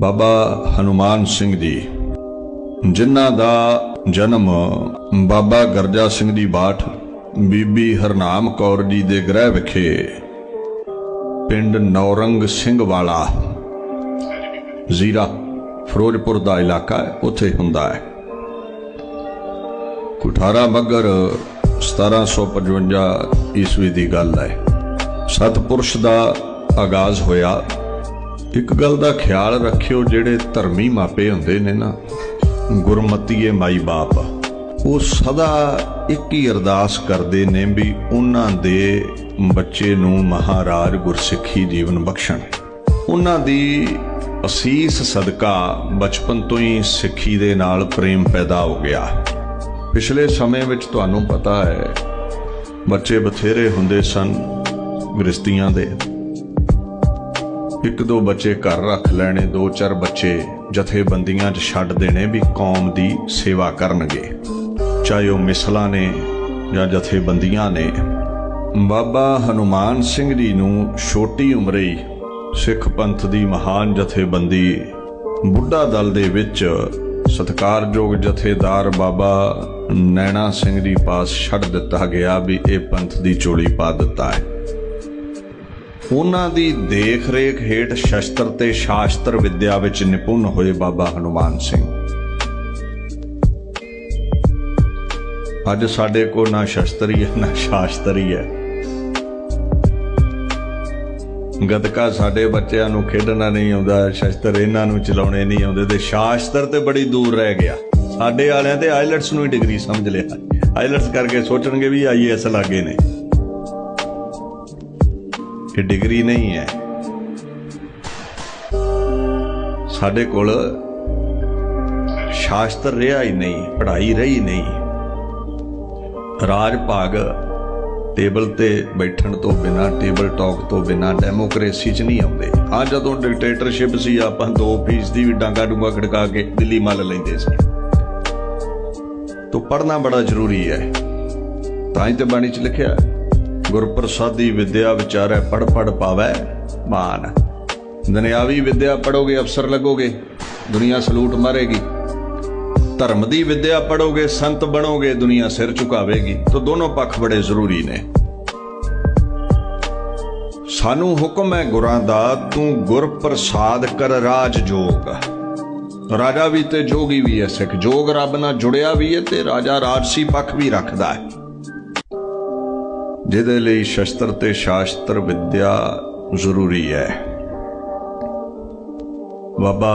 ਬਾਬਾ ਹਨੂਮਾਨ ਸਿੰਘ ਜੀ ਜਿਨ੍ਹਾਂ ਦਾ ਜਨਮ ਬਾਬਾ ਗਰਜਾ ਸਿੰਘ ਦੀ ਬਾਠ ਬੀਬੀ ਹਰਨਾਮ ਕੌਰ ਜੀ ਦੇ ਗ੍ਰਹਿ ਵਿਖੇ ਪਿੰਡ ਨੌਰੰਗ ਸਿੰਘ ਵਾਲਾ ਜ਼ੀਰਾ, ਫਿਰੋਜ਼ਪੁਰ ਦਾ ਇਲਾਕਾ ਹੈ, ਉੱਥੇ ਹੁੰਦਾ ਹੈ। ਕੁਠਾਰਾ ਮੱਗਰ 1755 ਈਸਵੀ ਦੀ ਗੱਲ ਹੈ। ਸਤਪੁਰਸ਼ ਦਾ ਆਗਾਜ਼ ਹੋਇਆ। ਇੱਕ ਗੱਲ ਦਾ ਖਿਆਲ ਰੱਖਿਓ, ਜਿਹੜੇ ਧਰਮੀ ਮਾਪੇ ਹੁੰਦੇ ਨੇ ਨਾ, ਗੁਰਮਤੀਏ ਮਾਈ ਬਾਪ, ਉਹ ਸਦਾ ਇੱਕ ਹੀ ਅਰਦਾਸ ਕਰਦੇ ਨੇ ਵੀ ਉਹਨਾਂ ਦੇ ਬੱਚੇ ਨੂੰ ਮਹਾਰਾਜ ਗੁਰਸਿੱਖੀ ਜੀਵਨ ਬਖਸ਼ਣ। ਉਹਨਾਂ ਦੀ ਅਸੀਸ ਸਦਕਾ ਬਚਪਨ ਤੋਂ ਹੀ ਸਿੱਖੀ ਦੇ ਨਾਲ ਪ੍ਰੇਮ ਪੈਦਾ ਹੋ ਗਿਆ। ਪਿਛਲੇ ਸਮੇਂ ਵਿੱਚ ਤੁਹਾਨੂੰ ਪਤਾ ਹੈ, ਬੱਚੇ ਬਥੇਰੇ ਹੁੰਦੇ ਸਨ, ਗ੍ਰਸਤੀਆਂ ਦੇ। ਇੱਕ ਦੋ ਬੱਚੇ ਘਰ ਰੱਖ ਲੈਣੇ, ਦੋ ਚਾਰ ਬੱਚੇ ਜਥੇਬੰਦੀਆਂ 'ਚ ਛੱਡ ਦੇਣੇ ਵੀ ਕੌਮ ਦੀ ਸੇਵਾ ਕਰਨਗੇ। ਚਾਹੇ ਉਹ ਮਿਸਲਾਂ ਨੇ ਜਾਂ ਜਥੇਬੰਦੀਆਂ ਨੇ। ਬਾਬਾ ਹਨੂਮਾਨ ਸਿੰਘ ਜੀ ਨੂੰ ਛੋਟੀ ਉਮਰੇ ਹੀ ਸਿੱਖ ਪੰਥ ਦੀ ਮਹਾਨ ਜਥੇਬੰਦੀ ਬੁੱਢਾ ਦਲ ਦੇ ਵਿੱਚ ਸਤਕਾਰਯੋਗ ਜਥੇਦਾਰ ਬਾਬਾ ਨੈਣਾ ਸਿੰਘ ਜੀ ਪਾਸ ਛੱਡ ਦਿੱਤਾ ਗਿਆ ਵੀ ਇਹ ਪੰਥ ਦੀ ਚੋਲੀ ਪਾ ਦਿੱਤਾ ਹੈ। ਉਹਨਾਂ ਦੀ ਦੇਖ ਰੇਖ ਹੇਠ ਸ਼ਸਤਰ ਤੇ ਸ਼ਾਸਤਰ ਵਿੱਦਿਆ ਵਿੱਚ ਨਿਪੁੰਨ ਹੋਏ ਬਾਬਾ ਹਨੂਮਾਨ ਸਿੰਘ। ਅੱਜ ਸਾਡੇ ਕੋਲ ਨਾ ਸ਼ਸਤਰ ਹੀ ਹੈ ਨਾ ਸ਼ਾਸਤਰ ਹੀ। ਹੈ ਗਤਕਾ ਸਾਡੇ ਬੱਚਿਆਂ ਨੂੰ ਖੇਡਣਾ ਨਹੀਂ ਆਉਂਦਾ, ਸ਼ਸਤਰ ਇਹਨਾਂ ਨੂੰ ਚਲਾਉਣੇ ਨਹੀਂ ਆਉਂਦੇ ਤੇ ਸ਼ਾਸਤਰ ਤੇ ਬੜੀ ਦੂਰ ਰਹਿ ਗਿਆ। ਸਾਡੇ ਵਾਲਿਆਂ ਤੇ ਆਈਲੈਟਸ ਨੂੰ ਹੀ ਡਿਗਰੀ ਸਮਝ ਲਿਆ। ਆਈਲੈਟਸ ਕਰਕੇ ਸੋਚਣਗੇ ਵੀ ਆਈਐਸ ਲਾਗੇ ਨੇ। ਇਹ ਡਿਗਰੀ ਨਹੀਂ ਹੈ। ਸਾਡੇ ਕੋਲ ਸ਼ਾਸਤਰ ਰਿਹਾ ਹੀ ਨਹੀਂ, ਪੜ੍ਹਾਈ ਰਹੀ ਨਹੀਂ। ਰਾਜ ਭਾਗ ਟੇਬਲ ਤੇ ਬੈਠਣ ਤੋਂ ਬਿਨਾ, ਟੇਬਲ ਟਾਕ ਤੋਂ ਬਿਨਾ ਡੈਮੋਕ੍ਰੇਸੀ 'ਚ ਨਹੀਂ ਆਉਂਦੇ। ਹਾਂ, ਜਦੋਂ ਡਿਕਟੇਟਰਸ਼ਿਪ ਸੀ, ਆਪਾਂ 2% ਦੀ ਵੀ ਡਾਂਗਾ ਡੂੰਗਾ ਖੜਕਾ ਕੇ ਦਿੱਲੀ ਮੱਲ ਲੈਂਦੇ ਸੀ। ਤੋਂ ਪੜ੍ਹਨਾ ਬੜਾ ਜ਼ਰੂਰੀ ਹੈ। ਤਾਂ ਹੀ ਤੇ ਬਾਣੀ 'ਚ ਲਿਖਿਆ ਗੁਰਪ੍ਰਸਾਦੀ ਵਿਦਿਆ ਵਿਚਾਰੈ ਪੜ ਪੜ ਪਾਵੈ ਮਾਨ। ਦੁਨਿਆਵੀ ਵਿਦਿਆ ਪੜੋਗੇ ਅਫਸਰ ਲੱਗੋਗੇ, ਦੁਨੀਆ ਸਲੂਟ ਮਾਰੇਗੀ। ਧਰਮ ਦੀ ਵਿਦਿਆ ਪੜੋਗੇ ਸੰਤ ਬਣੋਗੇ, ਦੁਨੀਆ ਸਿਰ ਝੁਕਾਵੇਗੀ। ਤਾਂ ਦੋਨੋਂ ਪੱਖ ਬੜੇ ਜ਼ਰੂਰੀ ਨੇ। ਸਾਨੂੰ ਹੁਕਮ ਹੈ ਗੁਰਾਂ ਦਾ, ਤੂੰ ਗੁਰ ਪ੍ਰਸਾਦ ਕਰ ਰਾਜ ਜੋਗ। ਰਾਜਾ ਵੀ ਤੇ ਜੋਗੀ ਵੀ ਹੈ ਸਿੱਖ। ਜੋਗ ਰੱਬ ਨਾਲ ਜੁੜਿਆ ਵੀ ਹੈ ਤੇ ਰਾਜਾ ਰਾਜਸੀ ਪੱਖ ਵੀ ਰੱਖਦਾ ਹੈ। ਜਿਹਦੇ ਲਈ ਸ਼ਸਤਰ ਤੇ ਸ਼ਾਸਤਰ ਵਿਦਿਆ ਜ਼ਰੂਰੀ ਹੈ। ਬਾਬਾ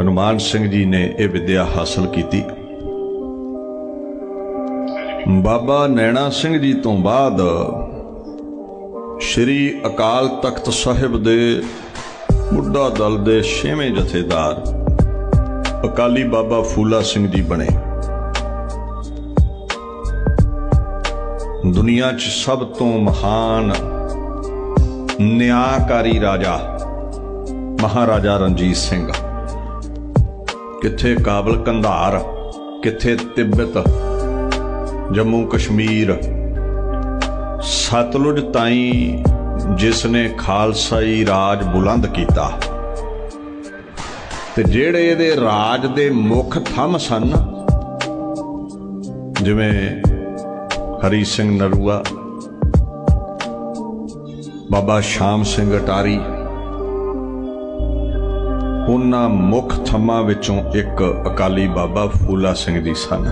ਹਨੂਮਾਨ ਸਿੰਘ ਜੀ ਨੇ ਇਹ ਵਿਦਿਆ ਹਾਸਲ ਕੀਤੀ। ਬਾਬਾ ਨੈਣਾ ਸਿੰਘ ਜੀ ਤੋਂ ਬਾਅਦ ਸ਼੍ਰੀ ਅਕਾਲ ਤਖਤ ਸਾਹਿਬ ਦੇ ਬੁੱਢਾ ਦਲ ਦੇ ਛੇਵੇਂ ਜਥੇਦਾਰ ਅਕਾਲੀ ਬਾਬਾ ਫੂਲਾ ਸਿੰਘ ਜੀ ਬਣੇ। ਦੁਨੀਆ 'ਚ ਸਭ ਤੋਂ ਮਹਾਨ ਨਿਆਂਕਾਰੀ ਰਾਜਾ ਮਹਾਰਾਜਾ ਰਣਜੀਤ ਸਿੰਘ। ਕਿੱਥੇ ਕਾਬਲ ਕੰਧਾਰ, ਕਿੱਥੇ ਤਿੱਬਤ, ਜੰਮੂ ਕਸ਼ਮੀਰ। ਸਤਲੁਜ ਤਾਈਂ ਜਿਸ ਨੇ ਖਾਲਸਾਈ ਰਾਜ ਬੁਲੰਦ ਕੀਤਾ। ਤੇ ਜਿਹੜੇ ਇਹਦੇ ਰਾਜ ਦੇ ਮੁੱਖ ਥੰਮ ਸਨ, ਜਿਵੇਂ ਹਰੀ ਸਿੰਘ ਨਰੂਆ, ਬਾਬਾ ਸ਼ਾਮ ਸਿੰਘ ਅਟਾਰੀ, ਉਹਨਾਂ ਮੁੱਖ ਥੰਮਾਂ ਵਿੱਚੋਂ ਇੱਕ ਅਕਾਲੀ ਬਾਬਾ ਫੂਲਾ ਸਿੰਘ ਜੀ ਸਨ।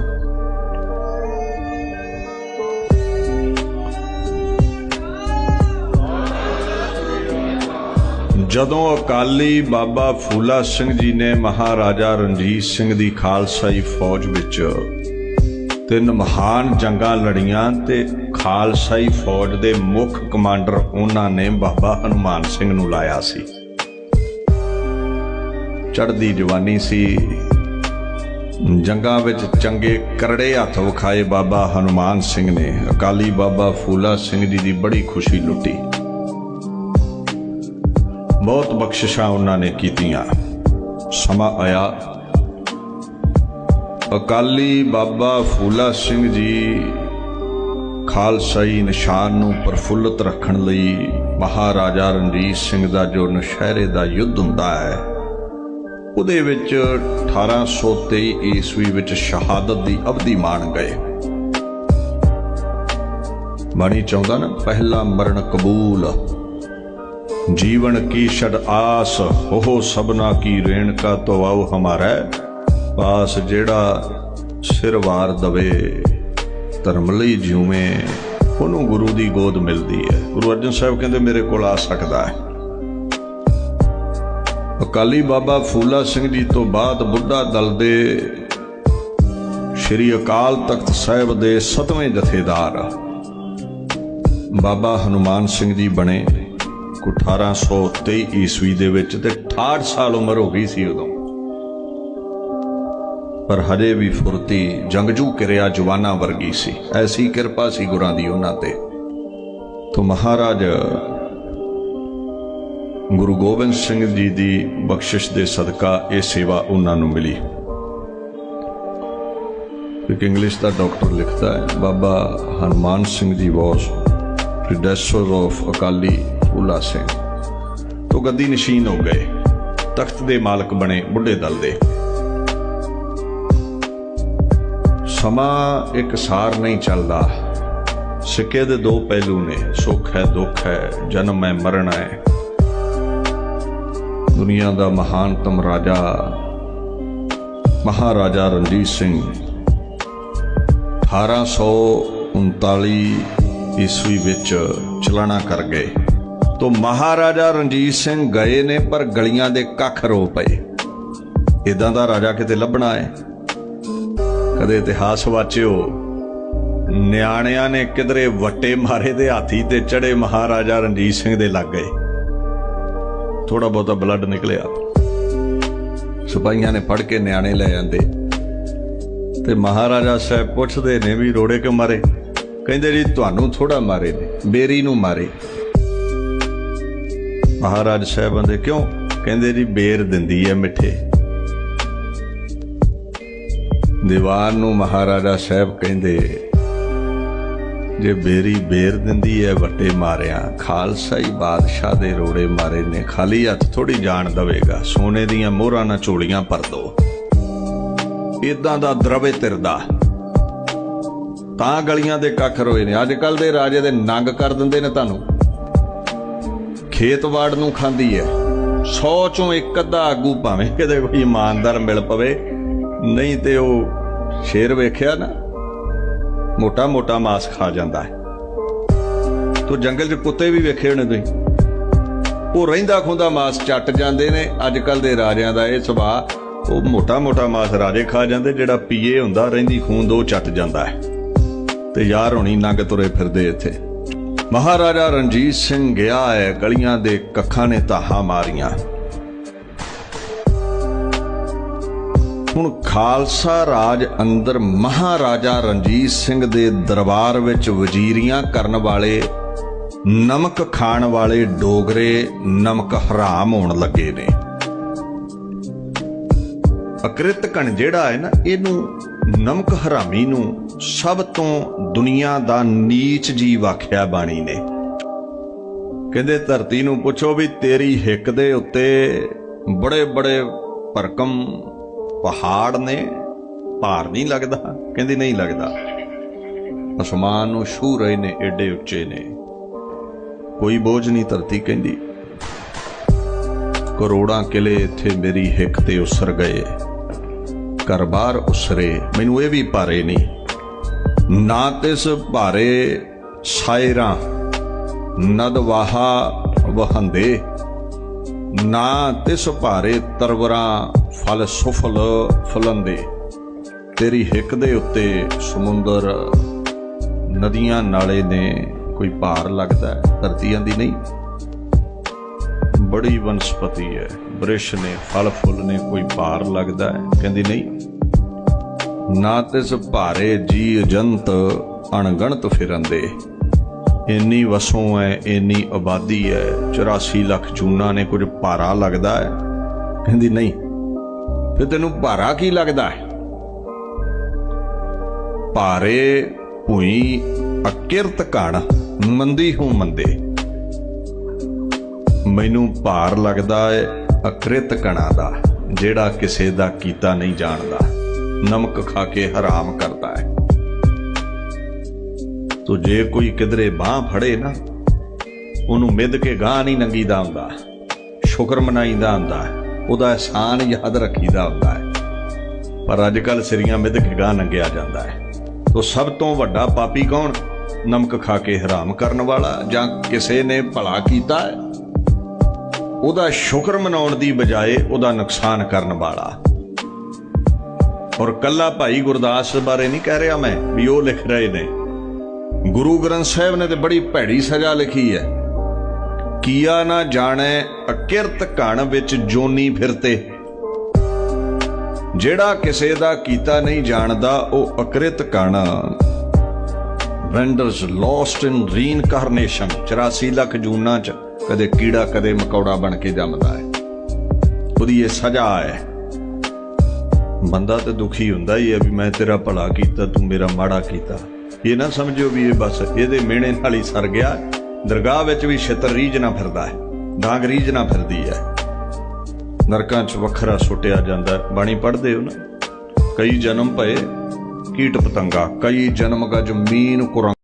ਜਦੋਂ ਅਕਾਲੀ ਬਾਬਾ ਫੂਲਾ ਸਿੰਘ ਜੀ ਨੇ ਮਹਾਰਾਜਾ ਰਣਜੀਤ ਸਿੰਘ ਦੀ ਖਾਲਸਾਈ ਫੌਜ ਵਿੱਚ ਤਿੰਨ ਮਹਾਨ ਜੰਗਾਂ ਲੜੀਆਂ ਤੇ ਖਾਲਸਾਈ ਫੌਜ ਦੇ ਮੁੱਖ ਕਮਾਂਡਰ ਉਹਨਾਂ ਨੇ ਬਾਬਾ ਹਨੂਮਾਨ ਸਿੰਘ ਨੂੰ ਲਾਇਆ ਸੀ। ਚੜ੍ਹਦੀ ਜਵਾਨੀ ਸੀ। ਜੰਗਾਂ ਵਿੱਚ ਚੰਗੇ ਕਰੜੇ ਹੱਥ ਵਿਖਾਏ ਬਾਬਾ ਹਨੂਮਾਨ ਸਿੰਘ ਨੇ। ਅਕਾਲੀ ਬਾਬਾ ਫੂਲਾ ਸਿੰਘ ਜੀ ਦੀ ਬੜੀ ਖੁਸ਼ੀ ਲੁੱਟੀ। ਬਹੁਤ ਬਖਸ਼ਿਸ਼ਾਂ ਉਹਨਾਂ ਨੇ ਕੀਤੀਆਂ। ਸਮਾਂ ਆਇਆ ਅਕਾਲੀ ਬਾਬਾ ਫੂਲਾ ਸਿੰਘ ਜੀ ਖਾਲਸਾਈ ਨਿਸ਼ਾਨ ਨੂੰ ਪ੍ਰਫੁੱਲਤ ਰੱਖਣ ਲਈ ਮਹਾਰਾਜਾ ਰਣਜੀਤ ਸਿੰਘ ਦਾ ਜੋ ਨਸ਼ਹਿਰੇ ਦਾ ਯੁੱਧ ਹੁੰਦਾ ਹੈ, ਉਹਦੇ ਵਿੱਚ 1823 ਈਸਵੀ ਵਿੱਚ ਸ਼ਹਾਦਤ ਦੀ ਅਵਧੀ ਮਾਣ ਗਏ। ਬਾਣੀ ਚਾਹੁੰਦਾ ਨਾ, ਪਹਿਲਾ ਮਰਨ ਕਬੂਲ। ਜੀਵਨ ਕੀ ਛੜ ਆਸ ਹੋ ਸਭਨਾ ਕੀ ਰੇਣ ਕਾ ਤੋ ਹਮਾਰਾ। ਪਾਸ ਜਿਹੜਾ ਸਿਰ ਵਾਰ ਦਵੇ, ਧਰਮ ਲਈ ਜਿਉਵੇਂ, ਉਹਨੂੰ ਗੁਰੂ ਦੀ ਗੋਦ ਮਿਲਦੀ ਹੈ। ਗੁਰੂ ਅਰਜਨ ਸਾਹਿਬ ਕਹਿੰਦੇ, ਮੇਰੇ ਕੋਲ ਆ ਸਕਦਾ ਹੈ। ਅਕਾਲੀ ਬਾਬਾ ਫੂਲਾ ਸਿੰਘ ਜੀ ਤੋਂ ਬਾਅਦ ਬੁੱਢਾ ਦਲ ਦੇ ਸ਼੍ਰੀ ਅਕਾਲ ਤਖਤ ਸਾਹਿਬ ਦੇ ਸਤਵੇਂ ਜਥੇਦਾਰ ਬਾਬਾ ਹਨੂਮਾਨ ਸਿੰਘ ਜੀ ਬਣੇ। ਕੋ 1823 ਈਸਵੀ ਦੇ ਵਿੱਚ ਤੇ 68 ਸਾਲ ਉਮਰ ਹੋ ਗਈ ਸੀ ਉਦੋਂ। ਪਰ ਹਜੇ ਵੀ ਫੁਰਤੀ ਜੰਗਜੂ ਕਿਰਿਆ ਜਵਾਨਾਂ ਵਰਗੀ ਸੀ। ਐਸੀ ਕਿਰਪਾ ਸੀ ਗੁਰਾਂ ਦੀ ਉਹਨਾਂ ਤੇ। ਤੋਂ ਮਹਾਰਾਜ, ਗੁਰੂ ਗੋਬਿੰਦ ਸਿੰਘ ਜੀ ਦੀ ਬਖਸ਼ਿਸ਼ ਦੇ ਸਦਕਾ ਇਹ ਸੇਵਾ ਉਹਨਾਂ ਨੂੰ ਮਿਲੀ। ਇੱਕ ਇੰਗਲਿਸ਼ ਦਾ ਡਾਕਟਰ ਲਿਖਦਾ ਹੈ, ਬਾਬਾ ਹਨੂਮਾਨ ਸਿੰਘ ਜੀ ਵਾਸ, predecessor of ਅਕਾਲੀ ਫੂਲਾ ਸਿੰਘ। ਤੋਂ ਗੱਦੀ ਨਸ਼ੀਨ ਹੋ ਗਏ। ਤਖਤ ਦੇ ਮਾਲਕ ਬਣੇ ਬੁੱਢੇ ਦਲ ਦੇ। ਸਮਾਂ ਇੱਕ ਸਾਰ ਨਹੀਂ ਚੱਲਦਾ। ਸਿੱਕੇ ਦੇ ਦੋ ਪਹਿਲੂ ਨੇ, ਸੁੱਖ ਹੈ, ਦੁੱਖ ਹੈ, ਜਨਮ ਹੈ, ਮਰਨ ਹੈ। ਦੁਨੀਆ ਦਾ ਮਹਾਨਤਮ ਰਾਜਾ, ਮਹਾਰਾਜਾ ਰਣਜੀਤ ਸਿੰਘ। 1839 ਈਸਵੀ ਵਿੱਚ ਚਲਾਣਾ ਕਰ ਗਏ। ਤੋਂ ਮਹਾਰਾਜਾ ਰਣਜੀਤ ਸਿੰਘ ਗਏ ਨੇ, ਪਰ ਗਲੀਆਂ ਦੇ ਕੱਖ ਰੋ ਪਏ। ਇਦਾਂ ਦਾ ਰਾਜਾ ਕਿਤੇ ਲੱਭਣਾ ਹੈ? ਕਦੇ ਇਤਿਹਾਸ ਵਾਚਿਓ। ਨਿਆਣਿਆਂ ਨੇ ਕਿਧਰੇ ਵੱਟੇ ਮਾਰੇ ਦੇ ਹਾਥੀ ਤੇ ਚੜੇ ਮਹਾਰਾਜਾ ਰਣਜੀਤ ਸਿੰਘ ਦੇ ਲੱਗ ਗਏ। ਥੋੜਾ ਬਹੁਤਾ ਬਲੱਡ ਨਿਕਲਿਆ। ਸਿਪਾਹੀਆਂ ਨੇ ਫੜ ਕੇ ਨਿਆਣੇ ਲੈ ਜਾਂਦੇ ਤੇ ਮਹਾਰਾਜਾ ਸਾਹਿਬ ਪੁੱਛਦੇ ਨੇ ਵੀ ਰੋੜੇ ਕਿਉਂ ਮਾਰੇ? ਕਹਿੰਦੇ ਜੀ, ਤੁਹਾਨੂੰ ਥੋੜਾ ਮਾਰੇ ਨੇ, ਬੇਰੀ ਨੂੰ ਮਾਰੇ। ਮਹਾਰਾਜ ਸਾਹਿਬਾਂ ਦੇ ਕਿਉਂ? ਕਹਿੰਦੇ ਜੀ, ਬੇਰ ਦਿੰਦੀ ਹੈ ਮਿੱਠੇ। ਦੀਵਾਰ ਨੂੰ ਮਹਾਰਾਜਾ ਸਾਹਿਬ ਕਹਿੰਦੇ, ਜੇ ਬੇਰੀ ਬੇਰ ਦਿੰਦੀ ਹੈ ਵੱਟੇ ਮਾਰਿਆ, ਖਾਲਸਾ ਹੀ ਬਾਦਸ਼ਾਹ ਦੇ ਰੋੜੇ ਮਾਰੇ ਨੇ, ਖਾਲੀ ਹੱਥ ਥੋੜੀ ਜਾਣ ਦਵੇਗਾ, ਸੋਨੇ ਦੀਆਂ ਮੋਹਰਾਂ ਨਾਲ ਚੋਲੀਆਂ ਭਰ ਦੋ। ਇਦਾਂ ਦਾ ਦਰਵੇ ਤਿਰਦਾ। ਤਾਂ ਗਲੀਆਂ ਦੇ ਕੱਖ ਰੋਏ ਨੇ, ਅੱਜ ਕੱਲ ਦੇ ਰਾਜੇ ਦੇ ਨੰਗ ਕਰ ਦਿੰਦੇ ਨੇ ਤੁਹਾਨੂੰ। ਖੇਤਵਾੜ ਨੂੰ ਖਾਂਦੀ ਹੈ 100 ਚੋਂ ਇੱਕ ਅੱਧਾ ਆਗੂ ਭਾਵੇਂ ਕਿਤੇ ਕੋਈ ਇਮਾਨਦਾਰ ਮਿਲ ਪਵੇ। ਨਹੀਂ ਤੇ ਉਹ ਸ਼ੇਰ ਵੇਖਿਆ ਨਾ, ਮੋਟਾ ਮੋਟਾ ਮਾਸ ਖਾ ਜਾਂਦਾ ਹੈ। ਤੋ ਜੰਗਲ 'ਚ ਕੁੱਤੇ ਵੀ ਵੇਖੇ ਹੋਣੇ ਤੁਸੀਂ? ਉਹ ਰਹਿੰਦਾ ਖੁੰਦਾ ਮਾਸ ਚੱਟ ਜਾਂਦੇ ਨੇ ਅੱਜ ਕੱਲ ਦੇ ਰਾਜਿਆਂ ਦਾ ਇਹ ਸੁਭਾਅ, ਉਹ ਮੋਟਾ ਮੋਟਾ ਮਾਸ ਰਾਜੇ ਖਾ ਜਾਂਦੇ, ਜਿਹੜਾ ਪੀਏ ਹੁੰਦਾ, ਰਹਿੰਦੀ ਖੂਨ ਦੋ ਚੱਟ ਜਾਂਦਾ ਹੈ। ਤੇ ਯਾਰ ਹੋਣੀ ਨੰਗ ਤੁਰੇ ਫਿਰਦੇ ਇੱਥੇ। ਮਹਾਰਾਜਾ ਰਣਜੀਤ ਸਿੰਘ ਗਿਆ ਹੈ, ਗਲੀਆਂ ਦੇ ਕੱਖਾਂ ਨੇ ਤਾਹਾ ਮਾਰੀਆਂ। ਹੁਣ ਖਾਲਸਾ ਰਾਜ ਅੰਦਰ ਮਹਾਰਾਜਾ ਰਣਜੀਤ ਸਿੰਘ ਦੇ ਦਰਬਾਰ ਵਿੱਚ ਵਜ਼ੀਰੀਆਂ ਕਰਨ ਵਾਲੇ, ਨਮਕ ਖਾਣ ਵਾਲੇ ਡੋਗਰੇ ਨਮਕ ਹਰਾਮ ਹੋਣ ਲੱਗੇ ਨੇ। ਅਕ੍ਰਿਤਕਣ ਜਿਹੜਾ ਹੈ ਨਾ, ਇਹਨੂੰ ਨਮਕ ਹਰਾਮੀ ਨੂੰ ਸਭ ਤੋਂ ਦੁਨੀਆ ਦਾ ਨੀਚ ਜੀਵ ਆਖਿਆ ਬਾਣੀ ਨੇ। ਕਹਿੰਦੇ ਧਰਤੀ ਨੂੰ ਪੁੱਛੋ ਵੀ ਤੇਰੀ ਹਿੱਕ ਦੇ ਉੱਤੇ ਬੜੇ ਬੜੇ ਭਰਕਮ ਪਹਾੜ ਨੇ, ਭਾਰ ਨਹੀਂ ਲੱਗਦਾ? ਕਹਿੰਦੀ, ਨਹੀਂ ਲੱਗਦਾ। ਅਸਮਾਨ ਨੂੰ ਛੂ ਰਹੇ ਨੇ, ਏਡੇ ਉੱਚੇ ਨੇ। ਕੋਈ ਬੋਝ ਨਹੀਂ ਧਰਤੀ, ਕਹਿੰਦੀ। ਕਰੋੜਾਂ ਕਿਲੇ ਇੱਥੇ ਮੇਰੀ ਹਿੱਕ ਤੇ ਉਸਰ ਗਏ। ਘਰ ਬਾਹਰ ਉਸਰੇ, ਮੈਨੂੰ ਇਹ ਵੀ ਭਾਰੇ ਨਹੀਂ। ਨਾ ਤਿਸ ਭਾਰੇ ਸਾਇਰਾਂ, ਨਦ ਵਾਹਾ ਵਹੰਦੇ। ਨਾ ਤਿਸ ਭਾਰੇ ਤਰਵਰਾਂ ਫਲ ਸੁਫਲ ਫਲੰਦੇ, ਤੇਰੀ ਹਿੱਕ ਦੇ ਉੱਤੇ ਸਮੁੰਦਰ ਨਦੀਆਂ ਨਾਲੇ ਨੇ ਕੋਈ ਭਾਰ ਲੱਗਦਾ ਹੈ, ਧਰਤੀਆਂ ਦੀ ਨਹੀਂ। ਬੜੀ ਵਨਸਪਤੀ ਹੈ, ਬ੍ਰਿਸ਼ ਨੇ, ਫਲ ਫੁੱਲ ਨੇ ਕੋਈ ਭਾਰ ਲੱਗਦਾ ਹੈ, ਕਹਿੰਦੀ ਨਹੀਂ। ਨਾ ਤਿਸ ਭਾਰੇ ਜੀ ਜੰਤ ਅਣਗਣਤ ਫਿਰੰਦੇ ਇੰਨੀ ਵਸੋਂ ਹੈ ਇੰਨੀ ਆਬਾਦੀ ਹੈ 84 ਲੱਖ ਚੂਨਾ ਨੇ ਕੁਝ ਭਾਰਾ ਲੱਗਦਾ ਹੈ ਕਹਿੰਦੀ, ਨਹੀਂ, ਫਿਰ ਤੈਨੂੰ ਭਾਰਾ ਕੀ ਲੱਗਦਾ ਹੈ ਭਾਰੇ ਭੂਈ ਅਕਿਰਤ ਘਣ ਮੰਦੀ ਹੂੰ ਮੰਦੇ। ਮੈਨੂੰ ਭਾਰ ਲੱਗਦਾ ਹੈ ਅਕ੍ਰਿਤ ਕਣਾ ਦਾ, ਜਿਹੜਾ ਕਿਸੇ ਦਾ ਕੀਤਾ ਨਹੀਂ ਜਾਣਦਾ। ਨਮਕ ਖਾ ਕੇ ਹਰਾਮ ਕਰਦਾ ਤੋ ਜੇ ਕੋਈ ਕਿਧਰੇ ਬਾਹ ਫੜੇ ਨਾ, ਉਹਨੂੰ ਮਿੱਧ ਕੇ ਗਾਂ ਨਹੀਂ ਨੰਗੀਦਾ ਹੁੰਦਾ। ਸ਼ੁਕਰ ਮਨਾਈਦਾ ਹੁੰਦਾ ਉਹਦਾ ਅਹਿਸਾਨ ਯਾਦ ਰੱਖੀਦਾ ਹੁੰਦਾ ਹੈ। ਪਰ ਅੱਜ ਕੱਲ ਸਿਰੀਆਂ ਮਿੱਧ ਕੇ ਗਾਂ ਨੰਗਿਆ ਜਾਂਦਾ ਹੈ। ਤੋ ਸਭ ਤੋਂ ਵੱਡਾ ਪਾਪੀ ਕੌਣ? ਨਮਕ ਖਾ ਕੇ ਹਰਾਮ ਕਰਨ ਵਾਲਾ ਜਾਂ ਕਿਸੇ ਨੇ ਭਲਾ ਕੀਤਾ ਹੈ? ਉਹਦਾ ਸ਼ੁਕਰ ਮਨਾਉਣ ਦੀ ਬਜਾਏ ਉਹਦਾ ਨੁਕਸਾਨ ਕਰਨ ਵਾਲਾ। ਔਰ ਕੱਲਾ ਭਾਈ ਗੁਰਦਾਸ ਬਾਰੇ ਨਹੀਂ ਕਹਿ ਰਿਹਾ ਮੈਂ, ਵੀ ਉਹ ਲਿਖ ਰਹੇ ਨੇ। ਗੁਰੂ ਗ੍ਰੰਥ ਸਾਹਿਬ ਨੇ ਤੇ ਬੜੀ ਭੈੜੀ ਸਜ਼ਾ ਲਿਖੀ ਹੈ। ਕੀਆ ਨਾ ਜਾਣੈ ਅਕਿਰਤ ਘਣ ਵਿੱਚ ਜੋਨੀ ਫਿਰਤੇ। ਜਿਹੜਾ ਕਿਸੇ ਦਾ ਕੀਤਾ ਨਹੀਂ ਜਾਣਦਾ, ਉਹ ਅਕਿਰਤ ਘਣ। Wanders lost in reincarnation 84 lakh ਜੂਨਾਂ ਚ ਕਦੇ ਕੀੜਾ, ਕਦੇ ਮਕੌੜਾ ਬਣ ਕੇ ਜੰਮਦਾ ਹੈ। ਉਹਦੀ ਇਹ ਸਜ਼ਾ ਹੈ। ਬੰਦਾ ਤੇ ਦੁਖੀ ਹੁੰਦਾ ਹੀ ਹੈ ਵੀ ਮੈਂ ਤੇਰਾ ਭਲਾ ਕੀਤਾ, ਤੂੰ ਮੇਰਾ ਮਾੜਾ ਕੀਤਾ। ਇਹ ਨਾ ਸਮਝਿਓ ਵੀ ਇਹ ਬਸ ਇਹਦੇ ਮਿਹਣੇ ਨਾਲ ਹੀ ਸਰ ਗਿਆ। ਦਰਗਾਹ ਵਿੱਚ ਵੀ ਛਿੱਤਰ ਰੀਝ ਨਾ ਫਿਰਦਾ ਹੈ, ਡਾਂਗ ਰੀਝ ਨਾ ਫਿਰਦੀ ਹੈ। ਨਰਕਾਂ 'ਚ ਵੱਖਰਾ ਸੁੱਟਿਆ ਜਾਂਦਾ ਬਾਣੀ ਪੜ੍ਹਦੇ ਹੋ ਨਾ? ਕਈ ਜਨਮ ਭਏ ਕੀਟ ਪਤੰਗਾ, ਕਈ ਜਨਮ ਗਜ ਮੀਨ ਕੁਰੰਗ।